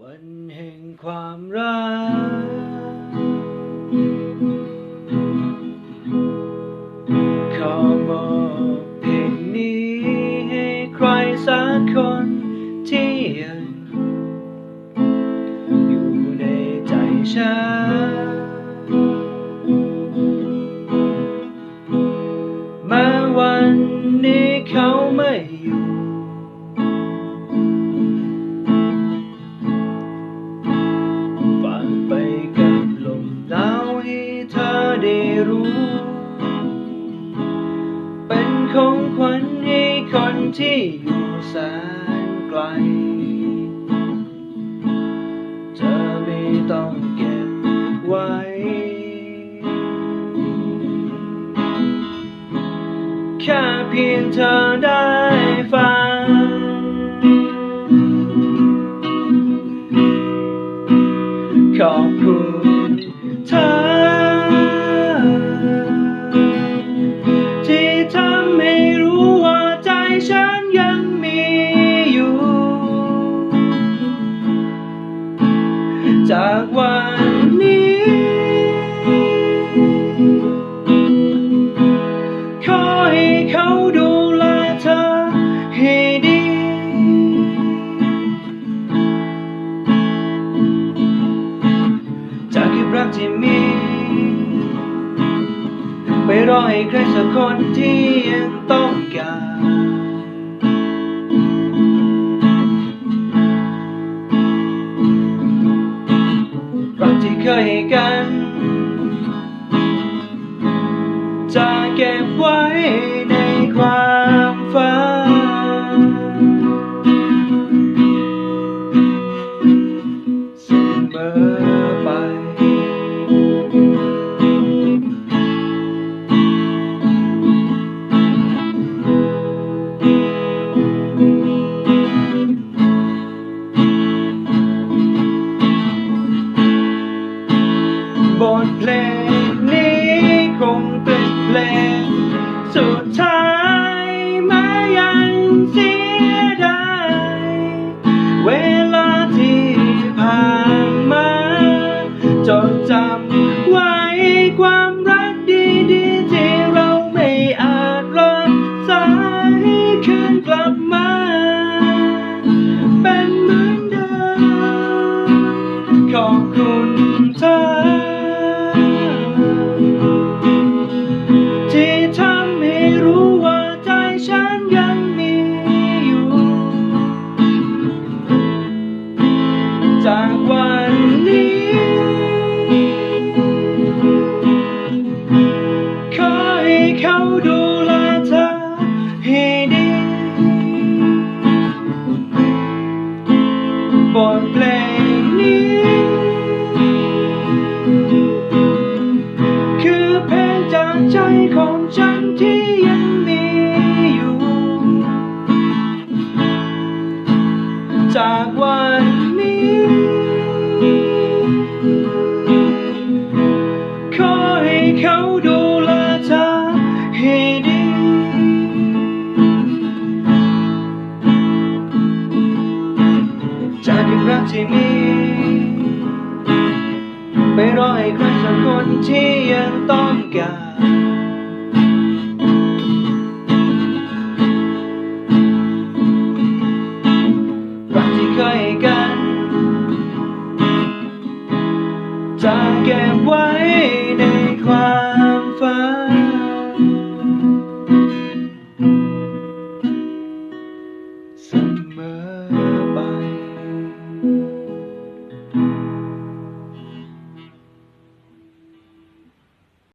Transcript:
วันแห่งความรัก ขอมอบเพลงนี้ให้ใครสักคนที่ยังอยู่ในใจฉัน รู้ เป็นของขวัญให้คนที่อยู่แสนไกล เธอไม่ต้องเก็บไว้ แค่เพียงเธอได้ฟัง ที่มี ไปรอให้ใครสักคนที่ยังต้องการ รักที่เคยให้กัน บทเพลงนี้คงเป็นเพลง ให้เรอให้ใครสักคนที่ยังต้องการ